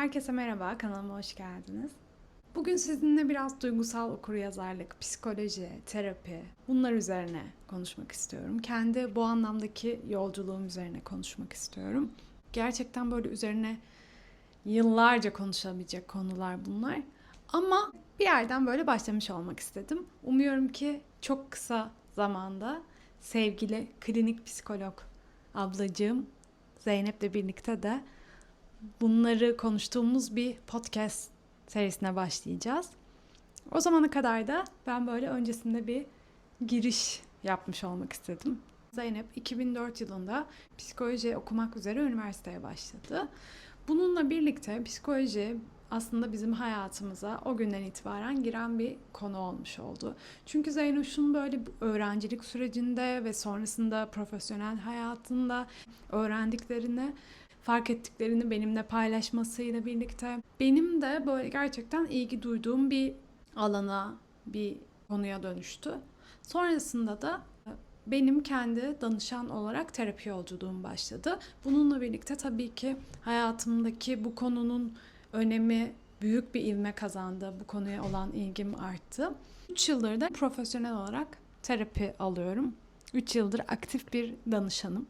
Herkese merhaba, kanalıma hoş geldiniz. Bugün sizinle biraz duygusal okuryazarlık, psikoloji, terapi bunlar üzerine konuşmak istiyorum. Kendi bu anlamdaki yolculuğum üzerine konuşmak istiyorum. Gerçekten böyle üzerine yıllarca konuşabilecek konular bunlar. Ama bir yerden böyle başlamış olmak istedim. Umuyorum ki çok kısa zamanda sevgili klinik psikolog ablacığım Zeynep'le birlikte de bunları konuştuğumuz bir podcast serisine başlayacağız. O zamana kadar da ben böyle öncesinde bir giriş yapmış olmak istedim. Zeynep 2004 yılında psikoloji okumak üzere üniversiteye başladı. Bununla birlikte psikoloji aslında bizim hayatımıza o günden itibaren giren bir konu olmuş oldu. Çünkü Zeynoş'un böyle öğrencilik sürecinde ve sonrasında profesyonel hayatında öğrendiklerini fark ettiklerini benimle paylaşmasıyla birlikte benim de böyle gerçekten ilgi duyduğum bir alana, bir konuya dönüştü. Sonrasında da benim kendi danışan olarak terapi yolculuğum başladı. Bununla birlikte tabii ki hayatımdaki bu konunun önemi büyük bir ivme kazandı. Bu konuya olan ilgim arttı. 3 yıldır da profesyonel olarak terapi alıyorum. 3 yıldır aktif bir danışanım.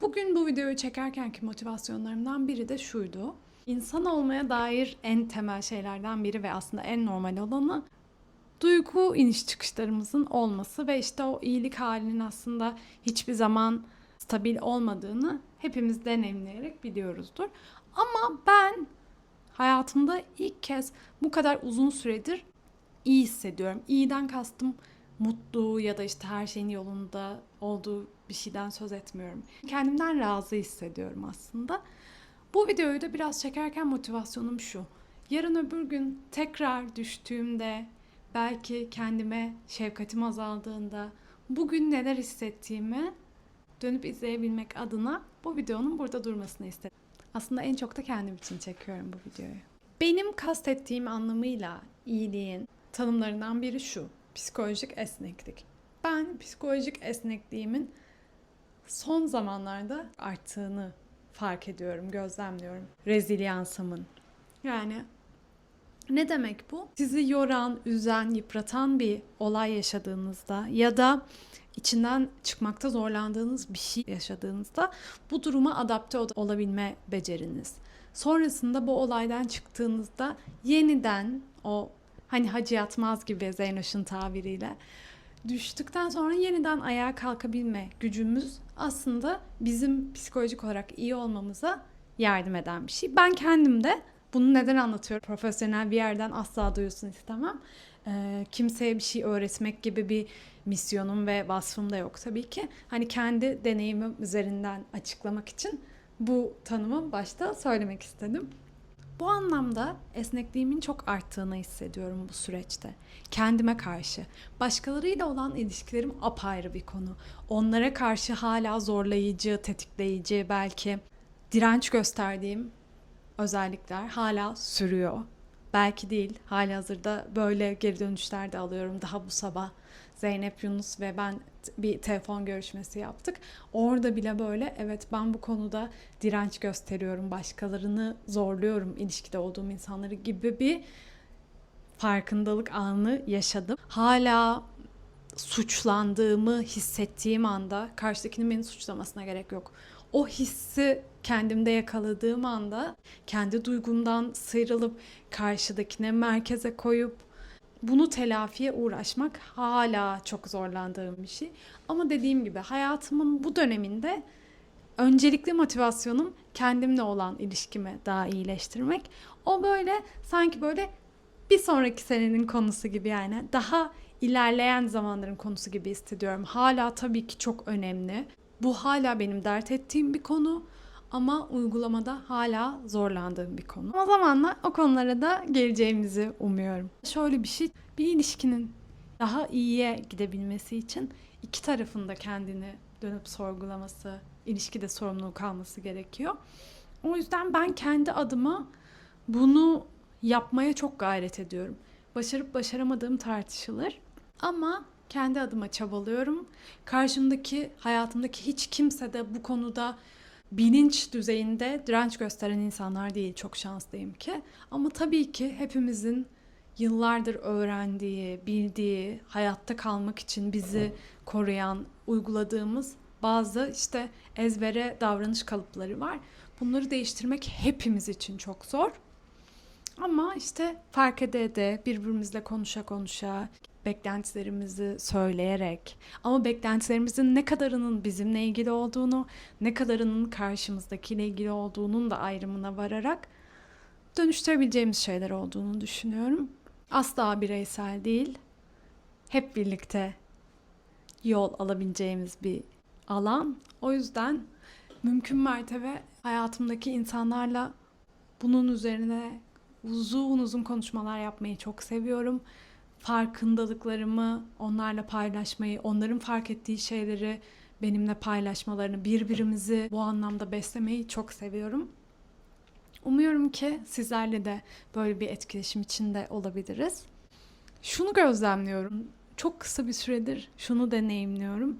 Bugün bu videoyu çekerkenki motivasyonlarımdan biri de şuydu. İnsan olmaya dair en temel şeylerden biri ve aslında en normal olanı duygu iniş çıkışlarımızın olması ve işte o iyilik halinin aslında hiçbir zaman stabil olmadığını hepimiz deneyimleyerek biliyoruzdur. Ama ben hayatımda ilk kez bu kadar uzun süredir iyi hissediyorum. İyiden kastım mutlu ya da işte her şeyin yolunda olduğu bir şeyden söz etmiyorum. Kendimden razı hissediyorum aslında. Bu videoyu da biraz çekerken motivasyonum şu. Yarın öbür gün tekrar düştüğümde, belki kendime şefkatim azaldığında, bugün neler hissettiğimi dönüp izleyebilmek adına bu videonun burada durmasını istedim. Aslında en çok da kendim için çekiyorum bu videoyu. Benim kastettiğim anlamıyla iyiliğin tanımlarından biri şu. Psikolojik esneklik. Ben psikolojik esnekliğimin son zamanlarda arttığını fark ediyorum, gözlemliyorum. Rezilyansımın. Yani ne demek bu? Sizi yoran, üzen, yıpratan bir olay yaşadığınızda ya da içinden çıkmakta zorlandığınız bir şey yaşadığınızda bu duruma adapte olabilme beceriniz. Sonrasında bu olaydan çıktığınızda yeniden o hani hacı yatmaz gibi Zeynoş'un tabiriyle düştükten sonra yeniden ayağa kalkabilme gücümüz aslında bizim psikolojik olarak iyi olmamıza yardım eden bir şey. Ben kendim de bunu neden anlatıyorum? Profesyonel bir yerden asla duyulsun istemem. Ee, kimseye bir şey öğretmek gibi bir misyonum ve vasfım da yok tabii ki. Hani kendi deneyimim üzerinden açıklamak için bu tanımı başta söylemek istedim. Bu anlamda esnekliğimin çok arttığını hissediyorum bu süreçte. Kendime karşı. Başkalarıyla olan ilişkilerim apayrı bir konu. Onlara karşı hala zorlayıcı, tetikleyici, belki direnç gösterdiğim özellikler hala sürüyor. Belki değil. Hali hazırda böyle geri dönüşler de alıyorum. Daha bu sabah Zeynep Yunus ve ben bir telefon görüşmesi yaptık. Orada bile böyle evet ben bu konuda direnç gösteriyorum, başkalarını zorluyorum ilişkide olduğum insanları gibi bir farkındalık anı yaşadım. Hala suçlandığımı hissettiğim anda karşıdakinin beni suçlamasına gerek yok. O hissi kendimde yakaladığım anda kendi duygumdan sıyrılıp karşıdakine merkeze koyup bunu telafiye uğraşmak hala çok zorlandığım bir şey. Ama dediğim gibi hayatımın bu döneminde öncelikli motivasyonum kendimle olan ilişkimi daha iyileştirmek. O böyle sanki böyle bir sonraki senenin konusu gibi yani daha ilerleyen zamanların konusu gibi hissediyorum. Hala tabii ki çok önemli. Bu hala benim dert ettiğim bir konu ama uygulamada hala zorlandığım bir konu. O zamanla o konulara da geleceğimizi umuyorum. Şöyle bir şey, bir ilişkinin daha iyiye gidebilmesi için iki tarafın da kendini dönüp sorgulaması, ilişkide sorumluluk alması gerekiyor. O yüzden ben kendi adıma bunu yapmaya çok gayret ediyorum. Başarıp başaramadığım tartışılır ama kendi adıma çabalıyorum. Karşımdaki, hayatımdaki hiç kimse de bu konuda bilinç düzeyinde direnç gösteren insanlar değil. Çok şanslıyım ki. Ama tabii ki hepimizin yıllardır öğrendiği, bildiği, hayatta kalmak için bizi koruyan, uyguladığımız bazı işte ezbere davranış kalıpları var. Bunları değiştirmek hepimiz için çok zor. Ama işte fark ede ede, birbirimizle konuşa konuşa, beklentilerimizi söyleyerek ama beklentilerimizin ne kadarının bizimle ilgili olduğunu, ne kadarının karşımızdakiyle ilgili olduğunun da ayrımına vararak dönüştürebileceğimiz şeyler olduğunu düşünüyorum. Asla bireysel değil, hep birlikte yol alabileceğimiz bir alan. O yüzden mümkün mertebe hayatımdaki insanlarla bunun üzerine uzun uzun konuşmalar yapmayı çok seviyorum. Farkındalıklarımı onlarla paylaşmayı, onların fark ettiği şeyleri benimle paylaşmalarını, birbirimizi bu anlamda beslemeyi çok seviyorum. Umuyorum ki sizlerle de böyle bir etkileşim içinde olabiliriz. Şunu gözlemliyorum. Çok kısa bir süredir şunu deneyimliyorum.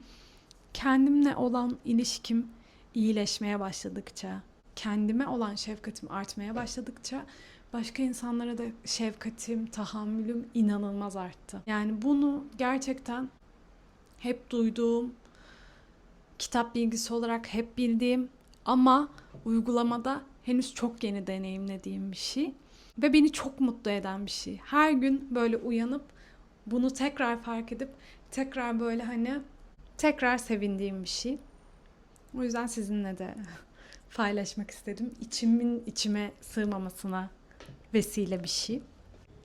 Kendimle olan ilişkim iyileşmeye başladıkça, kendime olan şefkatim artmaya başladıkça başka insanlara da şefkatim, tahammülüm inanılmaz arttı. Yani bunu gerçekten hep duyduğum, kitap bilgisi olarak hep bildiğim ama uygulamada henüz çok yeni deneyimlediğim bir şey ve beni çok mutlu eden bir şey. Her gün böyle uyanıp bunu tekrar fark edip tekrar böyle hani tekrar sevindiğim bir şey. O yüzden sizinle de paylaşmak istedim. İçimin içime sığmamasına vesile bir şey.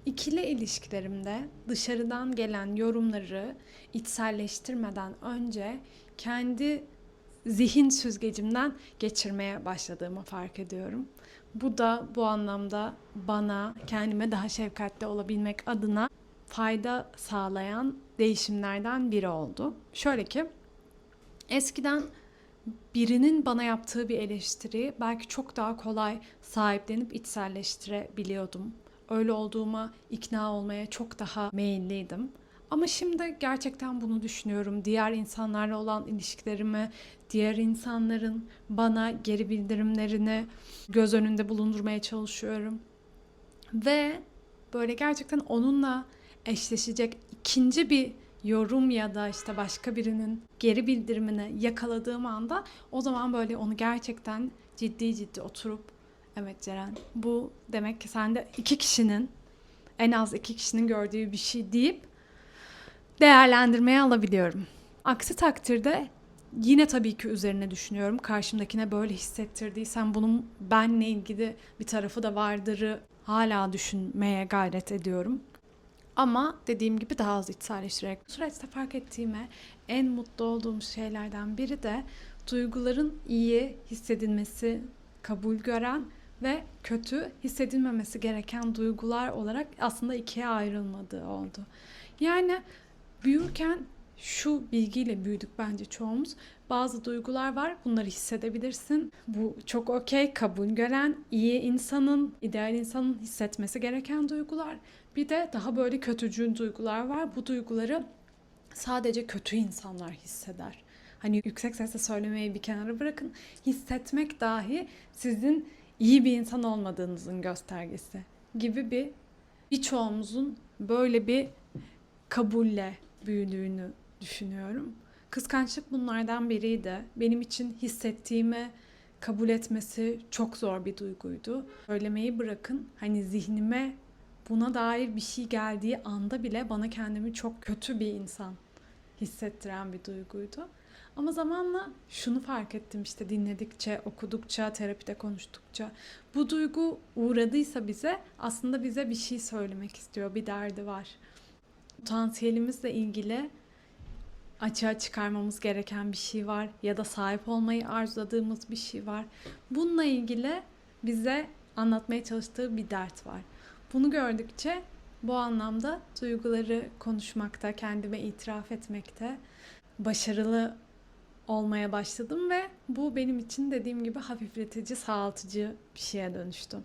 İkili ilişkilerimde dışarıdan gelen yorumları içselleştirmeden önce kendi zihin süzgecimden geçirmeye başladığımı fark ediyorum. Bu da bu anlamda bana kendime daha şefkatli olabilmek adına fayda sağlayan değişimlerden biri oldu. Şöyle ki eskiden birinin bana yaptığı bir eleştiri belki çok daha kolay sahiplenip içselleştirebiliyordum. Öyle olduğuma ikna olmaya çok daha meyilliydim. Ama şimdi gerçekten bunu düşünüyorum. Diğer insanlarla olan ilişkilerimi, diğer insanların bana geri bildirimlerini göz önünde bulundurmaya çalışıyorum. Ve böyle gerçekten onunla eşleşecek ikinci bir yorum ya da işte başka birinin geri bildirimini yakaladığım anda o zaman böyle onu gerçekten ciddi ciddi oturup evet Ceren bu demek ki sende iki kişinin en az iki kişinin gördüğü bir şey deyip değerlendirmeye alabiliyorum. Aksi takdirde yine tabii ki üzerine düşünüyorum. Karşımdakine böyle hissettirdiysem bunun benle ilgili bir tarafı da vardırı hala düşünmeye gayret ediyorum. Ama dediğim gibi daha az içselleştirerek. Bu süreçte fark ettiğime en mutlu olduğum şeylerden biri de duyguların iyi hissedilmesi, kabul gören ve kötü hissedilmemesi gereken duygular olarak aslında ikiye ayrılmadığı oldu. Yani büyürken şu bilgiyle büyüdük bence çoğumuz. Bazı duygular var, bunları hissedebilirsin. Bu çok okey, kabul gören, iyi insanın, ideal insanın hissetmesi gereken duygular. Bir de daha böyle kötücül duygular var. Bu duyguları sadece kötü insanlar hisseder. Hani yüksek sesle söylemeyi bir kenara bırakın. Hissetmek dahi sizin iyi bir insan olmadığınızın göstergesi gibi bir birçoğumuzun böyle bir kabulle büyüdüğünü düşünüyorum. Kıskançlık bunlardan biriydi. Benim için hissettiğimi kabul etmesi çok zor bir duyguydu. Söylemeyi bırakın hani zihnime buna dair bir şey geldiği anda bile bana kendimi çok kötü bir insan hissettiren bir duyguydu. Ama zamanla şunu fark ettim işte dinledikçe, okudukça, terapide konuştukça. Bu duygu uğradıysa bize aslında bize bir şey söylemek istiyor, bir derdi var. Potansiyelimizle ilgili açığa çıkarmamız gereken bir şey var ya da sahip olmayı arzuladığımız bir şey var. Bununla ilgili bize anlatmaya çalıştığı bir dert var. Bunu gördükçe bu anlamda duyguları konuşmakta, kendime itiraf etmekte başarılı olmaya başladım ve bu benim için dediğim gibi hafifletici, sağaltıcı bir şeye dönüştü.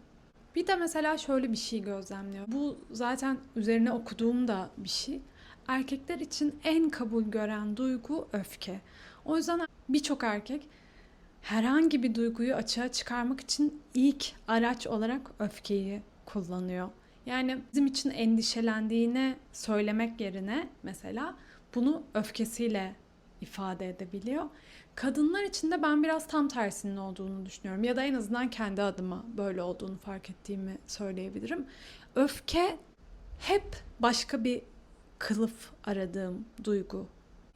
Bir de mesela şöyle bir şey gözlemliyorum. Bu zaten üzerine okuduğum da bir şey. Erkekler için en kabul gören duygu öfke. O yüzden birçok erkek herhangi bir duyguyu açığa çıkarmak için ilk araç olarak öfkeyi kullanıyor. Yani bizim için endişelendiğini söylemek yerine mesela bunu öfkesiyle ifade edebiliyor. Kadınlar için de ben biraz tam tersinin olduğunu düşünüyorum. Ya da en azından kendi adıma böyle olduğunu fark ettiğimi söyleyebilirim. Öfke hep başka bir kılıf aradığım duygu.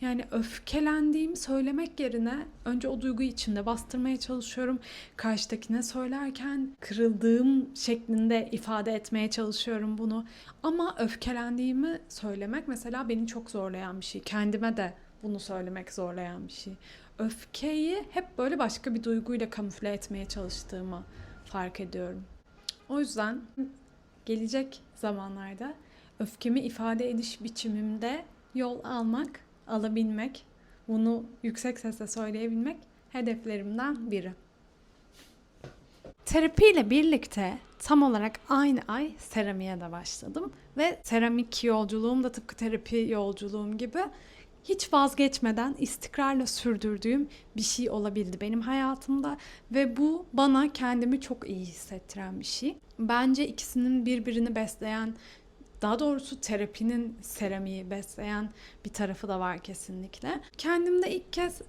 Yani öfkelendiğimi söylemek yerine önce o duyguyu içimde bastırmaya çalışıyorum. Karşıdakine söylerken kırıldığım şeklinde ifade etmeye çalışıyorum bunu. Ama öfkelendiğimi söylemek mesela beni çok zorlayan bir şey. Kendime de bunu söylemek zorlayan bir şey. Öfkeyi hep böyle başka bir duyguyla kamufle etmeye çalıştığımı fark ediyorum. O yüzden gelecek zamanlarda öfkemi ifade ediş biçimimde yol almak, alabilmek, bunu yüksek sesle söyleyebilmek hedeflerimden biri. Terapiyle birlikte tam olarak aynı ay seramiğe de başladım ve seramik yolculuğum da tıpkı terapi yolculuğum gibi hiç vazgeçmeden istikrarla sürdürdüğüm bir şey olabildi benim hayatımda ve bu bana kendimi çok iyi hissettiren bir şey. Bence ikisinin birbirini besleyen daha doğrusu terapinin seramiği besleyen bir tarafı da var kesinlikle. Kendimde ilk kez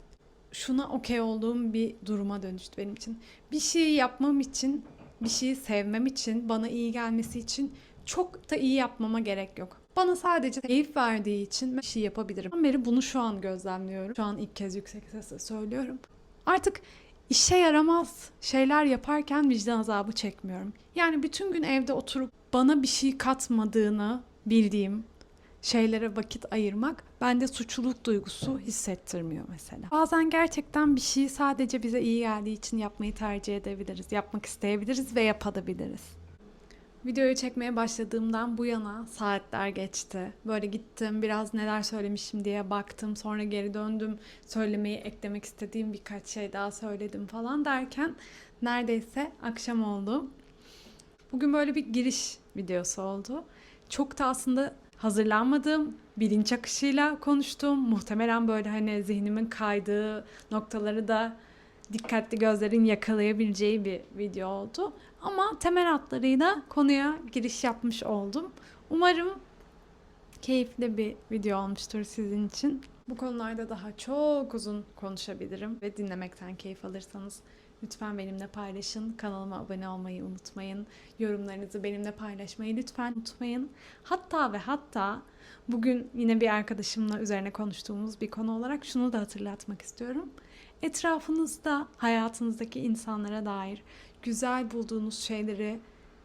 şuna okey olduğum bir duruma dönüştü benim için. Bir şey yapmam için, bir şeyi sevmem için, bana iyi gelmesi için çok da iyi yapmama gerek yok. Bana sadece keyif verdiği için bir şey yapabilirim. Ben bunu şu an gözlemliyorum. Şu an ilk kez yüksek sesle söylüyorum. Artık işe yaramaz şeyler yaparken vicdan azabı çekmiyorum. Yani bütün gün evde oturup bana bir şey katmadığını bildiğim şeylere vakit ayırmak bende suçluluk duygusu hissettirmiyor mesela. Bazen gerçekten bir şeyi sadece bize iyi geldiği için yapmayı tercih edebiliriz. Yapmak isteyebiliriz ve yapabiliriz. Videoyu çekmeye başladığımdan bu yana saatler geçti. Böyle gittim biraz neler söylemişim diye baktım. Sonra geri döndüm. Söylemeyi eklemek istediğim birkaç şey daha söyledim falan derken neredeyse akşam oldu. Bugün böyle bir giriş videosu oldu. Çok da aslında hazırlanmadığım, bilinç akışıyla konuştum. Muhtemelen böyle hani zihnimin kaydığı noktaları da dikkatli gözlerin yakalayabileceği bir video oldu. Ama temel hatlarıyla konuya giriş yapmış oldum. Umarım keyifli bir video olmuştur sizin için. Bu konularda daha çok uzun konuşabilirim ve dinlemekten keyif alırsanız lütfen benimle paylaşın. Kanalıma abone olmayı unutmayın. Yorumlarınızı benimle paylaşmayı lütfen unutmayın. Hatta ve hatta bugün yine bir arkadaşımla üzerine konuştuğumuz bir konu olarak şunu da hatırlatmak istiyorum. Etrafınızda, hayatınızdaki insanlara dair güzel bulduğunuz şeyleri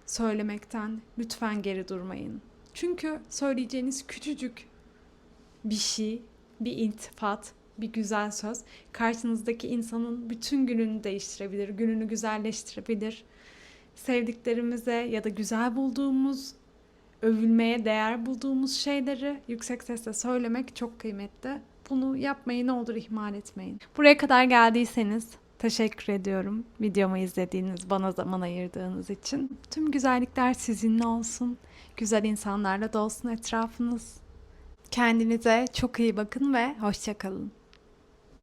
söylemekten lütfen geri durmayın. Çünkü söyleyeceğiniz küçücük bir şey, bir iltifat, bir güzel söz karşınızdaki insanın bütün gününü değiştirebilir, gününü güzelleştirebilir. Sevdiklerimize ya da güzel bulduğumuz, övülmeye değer bulduğumuz şeyleri yüksek sesle söylemek çok kıymetli. Bunu yapmayı ne olur ihmal etmeyin. Buraya kadar geldiyseniz teşekkür ediyorum. Videomu izlediğiniz, bana zaman ayırdığınız için. Tüm güzellikler sizinle olsun. Güzel insanlarla dolsun etrafınız. Kendinize çok iyi bakın ve hoşçakalın.